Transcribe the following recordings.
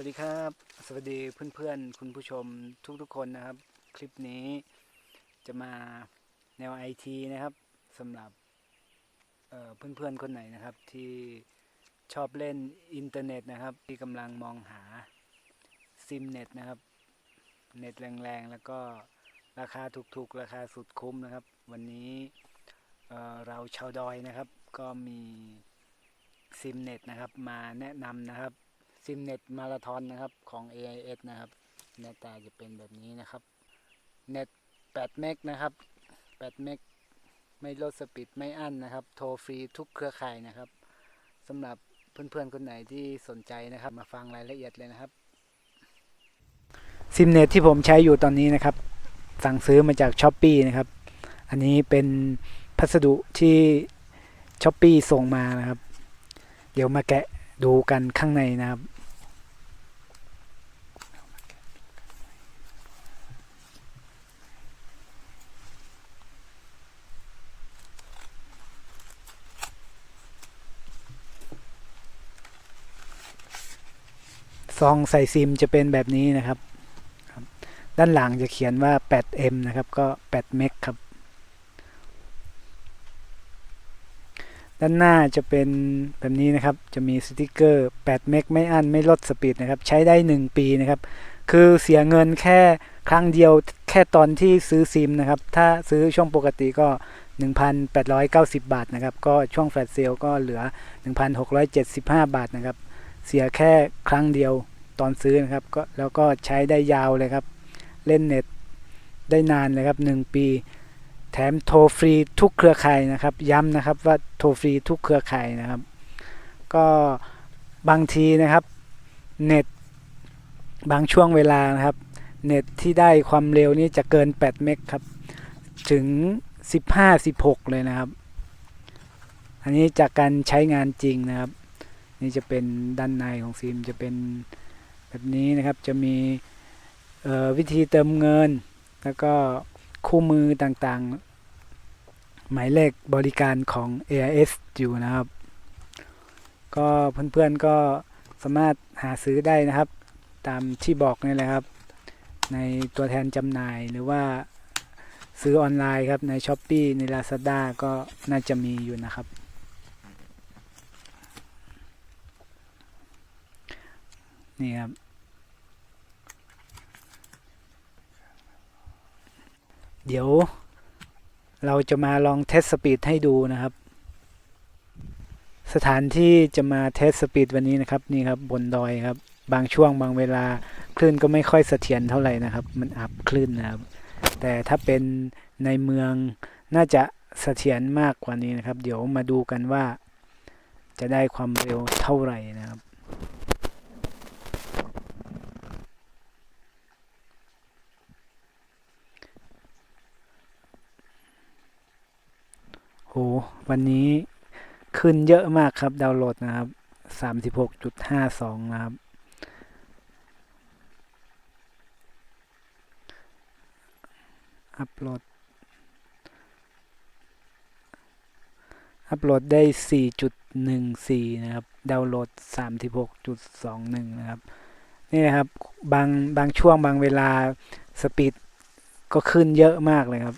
วัสดีครับ สวัสดีเพื่อนๆ คุณผู้ชมทุกๆคนนะครับ คลิปนี้จะมาแนวไอทีนะครับสำหรับเเพื่อนๆคนไหนนะครับ ที่ชอบเล่นอินเทอร์เน็ตนะครับ ที่กำลังมองหาซิมเน็ตนะครับ เน็ตแรงๆ แล้วก็ราคาถูกๆ ราคาสุดคุ้มนะครับ วันนี้เเราชาวดอยนะครับ ก็มีซิมเน็ตนะครับ มาแนะนำนะครับ ซิมเน็ตมาราธอนนะครับของ AIS นะครับหน้าตาจะเป็นแบบนี้นะครับ เน็ต8เมกนะครับ8เมกไม่ลดสปีดไม่อั้นนะครับ โทรฟรีทุกเครือข่ายนะครับสำหรับเพื่อนๆคนไหนที่สนใจนะครับ มาฟังรายละเอียดเลยนะครับ ซิมเน็ตที่ผมใช้อยู่ตอนนี้นะครับ สั่งซื้อมาจาก s h อ p e e นะครับ อันนี้เป็นพัสดุที่ s h อ p e e ส่งมานะครับ เดี๋ยวมาแกะดูกันข้างในนะครับ ซองใส่ซิมจะเป็นแบบนี้นะครับ ด้านหลังจะเขียนว่า 8M นะครับ ก็8เมกครับ ด้านหน้าจะเป็นแบบนี้นะครับ จะมีสติกเกอร์8เมกไม่อั้นไม่ลดสปีดนะครับ ใช้ได้ 1 ปีนะครับ คือเสียเงินแค่ครั้งเดียวแค่ตอนที่ซื้อซิมนะครับ ถ้าซื้อช่วงปกติก็ 1,890 บาทนะครับ ก็ช่วงแฟลชเซลก็เหลือ 1,675 บาทนะครับ เสียแค่ครั้งเดียวตอนซื้อนะครับก็แล้วก็ใช้ได้ยาวเลยครับ เล่นเน็ตได้นานเลยครับ 1 ปี แถมโทรฟรีทุกเครือข่ายนะครับ ย้ำนะครับว่าโทรฟรีทุกเครือข่ายนะครับ ก็บางทีนะครับเน็ตบางช่วงเวลานะครับ เน็ตที่ได้ความเร็วนี่จะเกิน 8 เมกครับ ถึง 15-16 เลยนะครับ อันนี้จากการใช้งานจริงนะครับ นี่จะเป็นด้านในของซิมจะเป็นแบบนี้นะครับจะมีวิธีเติมเงิน แล้วก็คู่มือต่างๆ หมายเลขบริการของ AIS อยู่นะครับ ก็เพื่อนๆก็สามารถหาซื้อได้นะครับ ตามที่บอกนี่แหละครับ ในตัวแทนจำหน่ายหรือว่าซื้อออนไลน์ครับใน s h อ p e e ใน Lazada ก็น่าจะมีอยู่นะครับ นี่ครับ เดี๋ยว เราจะมาลองเทสสปีดให้ดูนะครับ สถานที่จะมาเทสสปีดวันนี้นะครับ นี่ครับบนดอยครับ บางช่วงบางเวลาคลื่นก็ไม่ค่อยเสถียรเท่าไหร่นะครับ มันอับคลื่นนะครับ แต่ถ้าเป็นในเมืองน่าจะเสถียรมากกว่านี้นะครับ เดี๋ยวมาดูกันว่าจะได้ความเร็วเท่าไหร่นะครับ หวันนี้ขึ้นเยอะมากครับ ดาวน์โหลดนะครับสามสิบหกจุดห้าสองนะครับ อัปโหลด อัปโหลดได้ 4.14 นะครับ ดาวน์โหลด 36.21 นะครับ นี่นะครับ บาง บางช่วงบางเวลาสปีดก็ขึ้นเยอะมากเลยครับ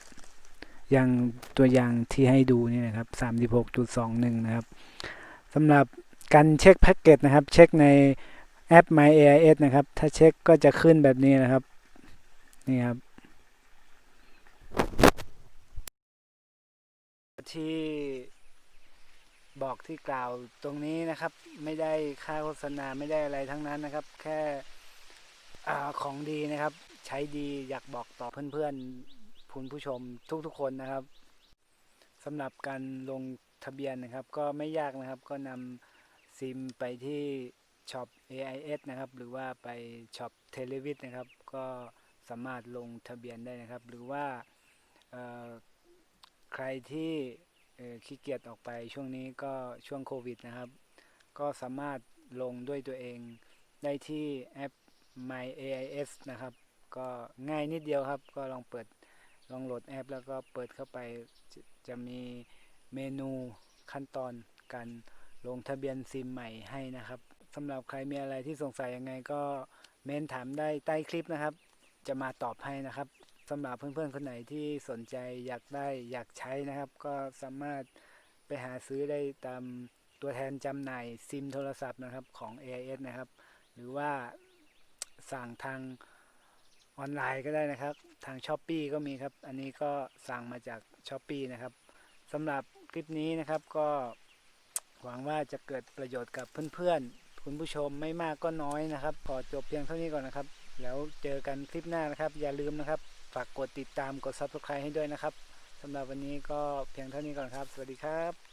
อย่างตัวอย่างที่ให้ดูนี่นะครับ 36.21 นะครับสำหรับการเช็คแพ็กเกจนะครับ เช็คในแอป My AIS นะครับ ถ้าเช็คก็จะขึ้นแบบนี้นะครับ นี่ครับ ที่บอกที่กล่าวตรงนี้นะครับ ไม่ได้ค่าโฆษณาไม่ได้อะไรทั้งนั้นนะครับ แค่อของดีนะครับ ใช้ดีอยากบอกต่อเพื่อนๆ คุณผู้ชมทุกๆคนนะครับสำหรับการลงทะเบียนนะครับ ก็ไม่ยากนะครับก็นำซิมไปที่ช็อป AIS นะครับ หรือว่าไปช็อปเทเลวิทนะครับ ก็สามารถลงทะเบียนได้นะครับ หรือว่าใครที่ขี้เกียจออกไปช่วงนี้ก็ช่วงโควิดนะครับ ก็สามารถลงด้วยตัวเองได้ที่แอป My AIS นะครับ ก็ง่ายนิดเดียวครับ ก็ลองเปิด ลองโหลดแอปแล้วก็เปิดเข้าไปจะจะมีเมนูขั้นตอนการลงทะเบียนซิมใหม่ให้นะครับสำหรับใครมีอะไรที่สงสัยยังไงก็เม้นถามได้ใต้คลิปนะครับ จะมาตอบให้นะครับสำหรับเพื่อนๆคนไหนที่สนใจอยากได้อยากใช้นะครับ ก็สามารถไปหาซื้อได้ตามตัวแทนจำหน่ายซิมโทรศัพท์นะครับของ AIS นะครับ หรือว่าสั่งทาง ออนไลน์ก็ได้นะครับ ทาง s h อ p e e ก็มีครับ อันนี้ก็สั่งมาจาก s h อ p e e นะครับสำหรับคลิปนี้นะครับก็หวังว่าจะเกิดประโยชน์กับเพื่อนๆ คุณผู้ชมไม่มากก็น้อยนะครับขอจบเพียงเท่านี้ก่อนนะครับ แล้วเจอกันคลิปหน้านะครับ อย่าลืมนะครับ ฝากกดติดตามกด subscribe ให้ด้วยนะครับสำหรับวันนี้ก็เพียงเท่านี้ก่อนครับ สวัสดีครับ